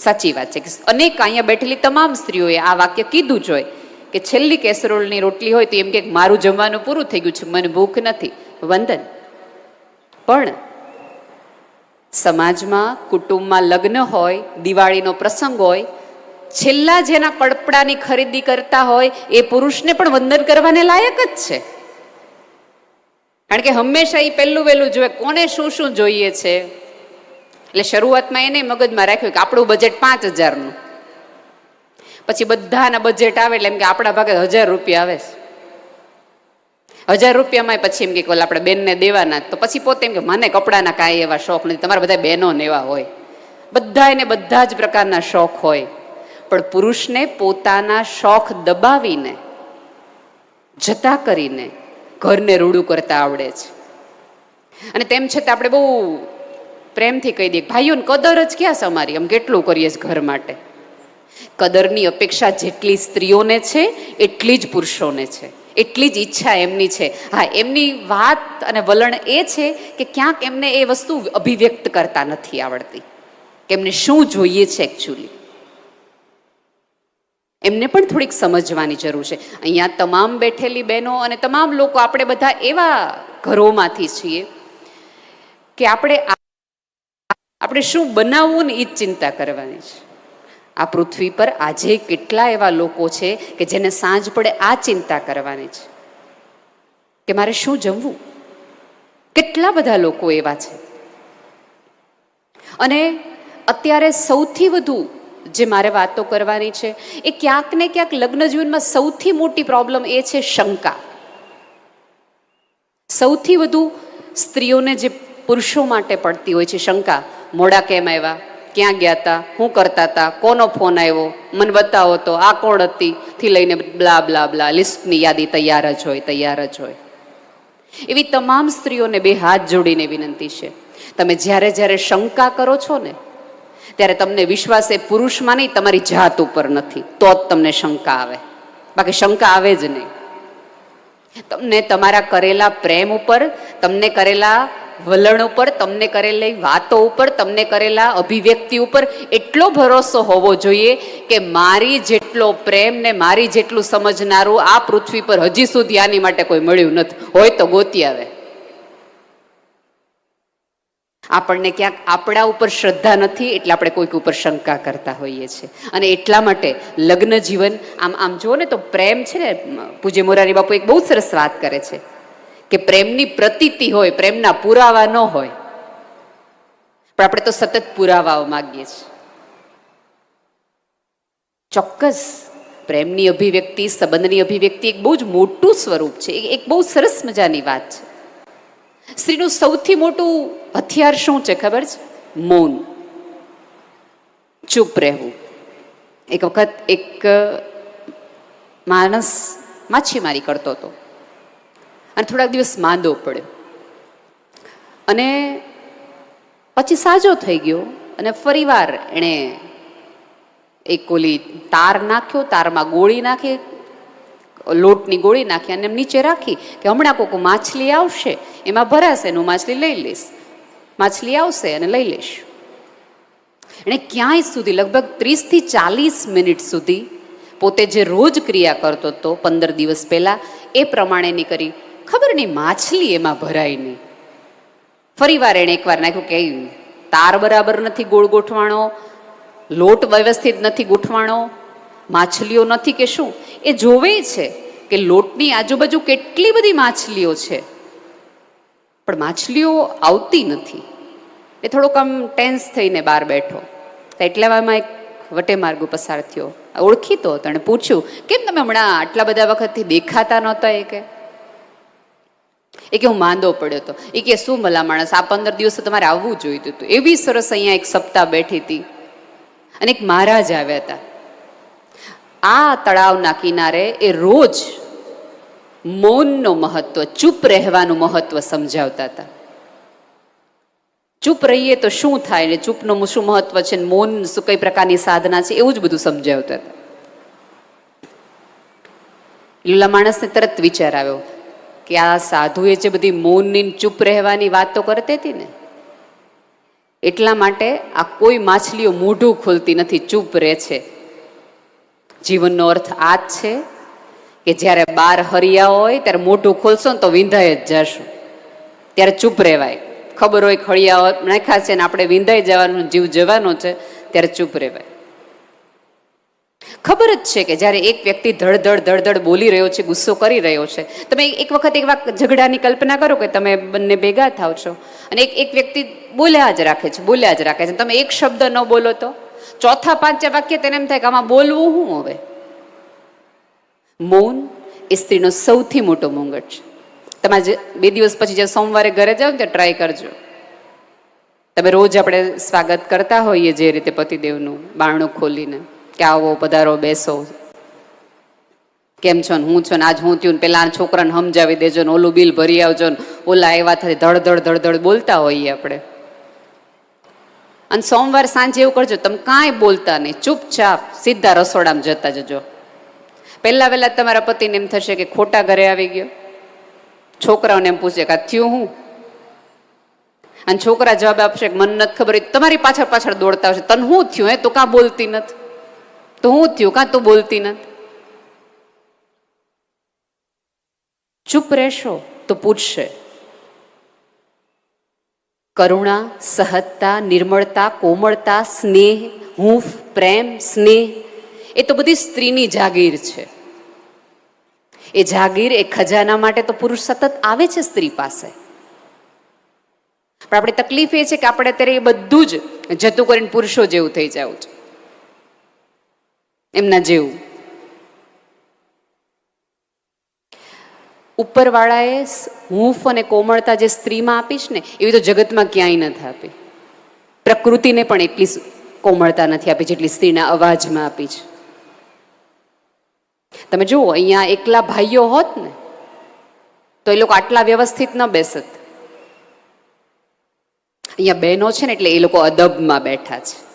સાચી વાત છે કે અનેક અહીંયા બેઠેલી તમામ સ્ત્રીઓએ આ વાક્ય કીધું જ કે છેલ્લી કેસરોલની રોટલી હોય તો એમ કે મારું જમવાનું પૂરું થઈ ગયું છે, મને ભૂખ નથી. વંદન. પણ સમાજમાં, કુટુંબમાં લગ્ન હોય, દિવાળીનો પ્રસંગ હોય, છેલ્લા જેના કડપડાની ખરીદી કરતા હોય, એ પુરુષને પણ વંદન કરવાને લાયક જ છે. કારણ કે હંમેશા એ પહેલું વહેલું જોઈએ કોને શું શું જોઈએ છે? એટલે શરૂઆતમાં એને મગજમાં રાખ્યું કે આપણું બજેટ પાંચ હજારનું. પછી બધાના બજેટ આવે એટલે એમ કે આપણા ભાગે હજાર રૂપિયા આવે છે. હજાર રૂપિયામાં પછી એમ કે ઓલા આપણે બેનને દેવાના તો પછી પોતે એમ કે મને કપડાના કાંઈ એવા શોખ નથી. તમારા બધા બહેનો ને એવા હોય. બધા એને બધા જ પ્રકારના શોખ હોય. પણ પુરુષને પોતાના શોખ દબાવીને, જતા કરીને ઘરને રૂડું કરતા આવડે છે. અને તેમ છતાં આપણે બહુ પ્રેમથી કહી દઈએ ભાઈઓને કદર જ ક્યાં છે અમારી? આમ કેટલું કરીએ છીએ ઘર માટે? કદરની અપેક્ષા જેટલી સ્ત્રીઓને છે, એટલી જ પુરુષોને છે. એટલી જ ઈચ્છા એમની છે. હા, એમની વાત અને વલણ એ છે કે ક્યાંક એમને એ વસ્તુ અભિવ્યક્ત કરતા નથી આવડતી. કે એમને શું જોઈએ છે એકચ્યુઅલી એમને પણ થોડીક સમજવાની જરૂર છે. અહીંયા તમામ બેઠેલી બહેનો અને તમામ લોકો, આપણે બધા એવા ઘરોમાંથી છીએ કે આપણે આપણે શું બનાવવું ને એ જ ચિંતા કરવાની છે. આ પૃથ્વી પર આજે કેટલા એવા લોકો છે કે જેને સાંજ પડે આ ચિંતા કરવાની છે. કે મારે શું જમવું? કેટલા બધા લોકો એવા છે. અને અત્યારે સૌથી વધુ જે મારે વાતો કરવાની છે એ ક્યાંક ને ક્યાંક લગ્ન જીવનમાં સૌથી મોટી પ્રોબ્લેમ એ છે શંકા. સૌથી વધુ સ્ત્રીઓને જે પુરુષો માટે પડતી હોય છે શંકા. મોડા કેમ આવ્યા? ક્યાં ગયા હતા શું કરતા હતા કોનો ફોન આવ્યો? મને બતાવો તો, આ કોણ હતી? થી લઈને બ્લા બ્લા બ્લા, લિસ્ટની યાદી તૈયાર જ હોય, તૈયાર જ હોય. એવી તમામ સ્ત્રીઓને બે હાથ જોડીને વિનંતી છે. તમે જ્યારે જ્યારે શંકા કરો છો ને, ત્યારે તમને વિશ્વાસ એ પુરુષમાં નહીં, તમારી જાત ઉપર નથી. તો જ તમને શંકા આવે. બાકી શંકા આવે જ નહીં. તમને તમારા કરેલા પ્રેમ ઉપર, તમને કરેલા વલણ ઉપર, તમને કરેલી વાતો ઉપર, તમને કરેલા અભિવ્યક્તિ ઉપર એટલો ભરોસો હોવો જોઈએ કે મારી જેટલો પ્રેમ ને મારી જેટલું સમજનારું આ પૃથ્વી પર હજી સુધી આની માટે કોઈ મળ્યું નથી. હોય તો ગોતી આવે. આપણને ક્યાંક આપણા ઉપર શ્રદ્ધા નથી એટલે આપણે કોઈક ઉપર શંકા કરતા હોઈએ છીએ. અને એટલા માટે લગ્ન જીવન, આમ આમ જુઓ ને તો પ્રેમ છે ને, પૂજ્ય મોરારી બાપુ એક બહુ સરસ વાત કરે છે કે પ્રેમની પ્રતીતિ હોય, પ્રેમના પુરાવા ન હોય. પણ આપણે તો સતત પુરાવાઓ માગીએ છીએ. ચોક્કસ પ્રેમની અભિવ્યક્તિ, સંબંધની અભિવ્યક્તિ એક બહુ જ મોટું સ્વરૂપ છે. એક બહુ સરસ મજાની વાત છે. સ્ત્રીનું સૌથી મોટું હથિયાર શું છે ખબર છે? મૌન. ચૂપ રહેવું. એક વખત એક માણસ માછીમારી કરતો હતો. અને થોડાક દિવસ માંદો પડ્યો. અને પછી સાજો થઈ ગયો અને ફરીવાર એણે એક ઓલી તાર નાખ્યો, તારમાં ગોળી નાખી લોટની ગોળી નાખી અને એમ નીચે રાખી કે હમણાં કોક માછલી આવશે, એમાં ભરાશે હું માછલી લઈ લઈશ. માછલી આવશે અને લઈ લઈશ. એણે ક્યાંય સુધી, લગભગ ત્રીસથી ચાલીસ મિનિટ સુધી પોતે જે રોજ ક્રિયા કરતો હતો પંદર દિવસ પહેલા, એ પ્રમાણેની કરી ખબર નહીં માછલી એમાં ભરાય નહીં. ફરી વાર એણે એકવાર નાખ્યું કે તાર બરાબર નથી ગોળ ગોઠવાણો, લોટ વ્યવસ્થિત નથી ગોઠવાણો માછલીઓ નથી કે શું? એ જોવે છે કે લોટની આજુબાજુ કેટલી બધી માછલીઓ છે. પણ માછલીઓ આવતી નથી. એ થોડોક આમ ટેન્સ થઈને બહાર બેઠો. તો એટલામાં એક વટે માર્ગો પસાર થયો. ઓળખીતો હતો એણે પૂછ્યું, કેમ તમે હમણાં આટલા બધા વખતથી દેખાતા નહોતા એ કે? એ કે, હું માંદો પડ્યો હતો. એ કે, શું ભલા માણસ, આ પંદર દિવસે તમારે આવવું જોઈતું હતું. એવી સરસ અહીંયા એક સપ્તાહ બેઠી હતી. અને એક મહારાજ આવ્યા હતા. આ તળાવના કિનારે એ રોજ મૌનનું મહત્વ, ચૂપ રહેવાનું મહત્વ સમજાવતા હતા. ચૂપ રહીએ તો શું થાય ને ચૂપનું શું મહત્વ છે મૌન શું કઈ પ્રકારની સાધના છે એવું જ બધું સમજાવતા હતા. લીલા માણસને તરત વિચાર આવ્યો કે આ સાધુએ જે બધી મૌનની ચૂપ રહેવાની વાતો કરતી હતી ને, એટલા માટે આ કોઈ માછલીઓ મોઢું ખોલતી નથી, ચૂપ રહે છે. જીવનનો અર્થ આ જ છે કે જ્યારે બાર હરિયા હોય, ત્યારે મોઢું ખોલશો ને તો વિંધાઈ જ જશું. ત્યારે ચૂપ રહેવાય. ખબર હોય ખળિયા નાખ્યા છે ને આપણે વિંધાઈ જવાનું, જીવ જવાનો છે, ત્યારે ચૂપ રહેવાય. ખબર જ છે કે જ્યારે એક વ્યક્તિ ધડધડ ધડધડ બોલી રહ્યો છે, ગુસ્સો કરી રહ્યો છે, તમે એક વખત એક વાર ઝઘડાની કલ્પના કરો કે તમે બંને ભેગા થાવ છો અને એક એક વ્યક્તિ બોલ્યા જ રાખે છે, બોલ્યા જ રાખે છે. તમે એક શબ્દ ન બોલો તો? ચોથા પાંચા વાક્ય તેને એમ થાય કે આમાં બોલવું શું હવે? મૌન એ સ્ત્રીનો સૌથી મોટો મુંગટ છે. તમારે જે બે દિવસ પછી જે સોમવારે ઘરે જાઓ ને ટ્રાય કરજો. તમે રોજ આપણે સ્વાગત કરતા હોઈએ જે રીતે પતિદેવનું બારણું ખોલીને કે આવો, પધારો, બેસો. કેમ છો ને? હું છો ને? આજ હું થયું ને પેલા છોકરાને સમજાવી દેજો ને ઓલું બિલ ભરી આવજો ને ઓલા એવા થાય ધડધડ ધડધડ બોલતા હોઈએ આપણે. અને સોમવાર સાંજે એવું કરજો, તમે કાંઈ બોલતા નહીં. ચૂપચાપ સીધા રસોડામાં જતા જજો. પહેલાં વહેલા તમારા પતિને એમ થશે કે ખોટા ઘરે આવી ગયો. છોકરાઓને એમ પૂછે કે થયું હું? અને છોકરા જવાબ આપશે કે મને નથી ખબર તમારી પાછળ પાછળ દોડતા હશે. તને હું થયું? હે, તો કાં બોલતી નથી? તો હું થયું? કાં તું બોલતી નથી? ચૂપ રહેશો, તો પૂછશે. કરુણા, સહજતા, નિર્મળતા, કોમળતા, સ્નેહ, હૂંફ, પ્રેમ, સ્નેહ, એ તો બધી સ્ત્રીની જાગીર છે. એ જાગીર એ ખજાના માટે તો પુરુષ સતત આવે છે સ્ત્રી પાસે. પણ આપણી તકલીફ એ છે કે આપણે અત્યારે એ બધું જ જતું કરીને પુરુષો જેવું થઈ જવું છે. એમના જેવું. ઉપરવાળાએ હૂંફ અને કોમળતા જે સ્ત્રીમાં આપીશ ને, એવી તો જગતમાં ક્યાંય નથી આપી. પ્રકૃતિને પણ એટલી કોમળતા નથી આપી જેટલી સ્ત્રીના અવાજમાં આપી છે. તમે જુઓ, અહીંયા એકલા ભાઈઓ હોત ને, તો એ લોકો આટલા વ્યવસ્થિત ન બેસત. અહીંયા બહેનો છે ને, એટલે એ લોકો અદબમાં બેઠા છે.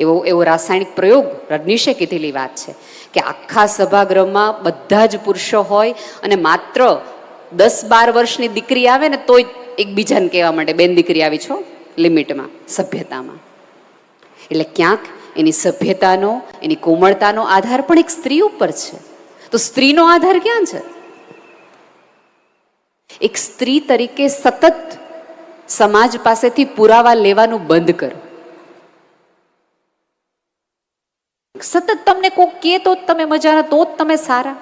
એવો એવો રાસાયણિક પ્રયોગ રજનીશે કીધેલી વાત છે કે આખા સભાગૃહમાં બધા જ પુરુષો હોય અને માત્ર દસ બાર વર્ષની દીકરી આવે ને તોય એકબીજાને કહેવા માટે, બેન દીકરી આવી છો? લિમિટમાં, સભ્યતામાં. એટલે ક્યાંક એની સભ્યતાનો, એની કોમળતાનો આધાર પણ એક સ્ત્રી ઉપર છે. તો સ્ત્રીનો આધાર ક્યાં છે? એક સ્ત્રી તરીકે સતત સમાજ પાસેથી પુરાવા લેવાનું બંધ કરો. સતત તમને કોઈ કહે તો તમે મજાના તો જ તમે સારા.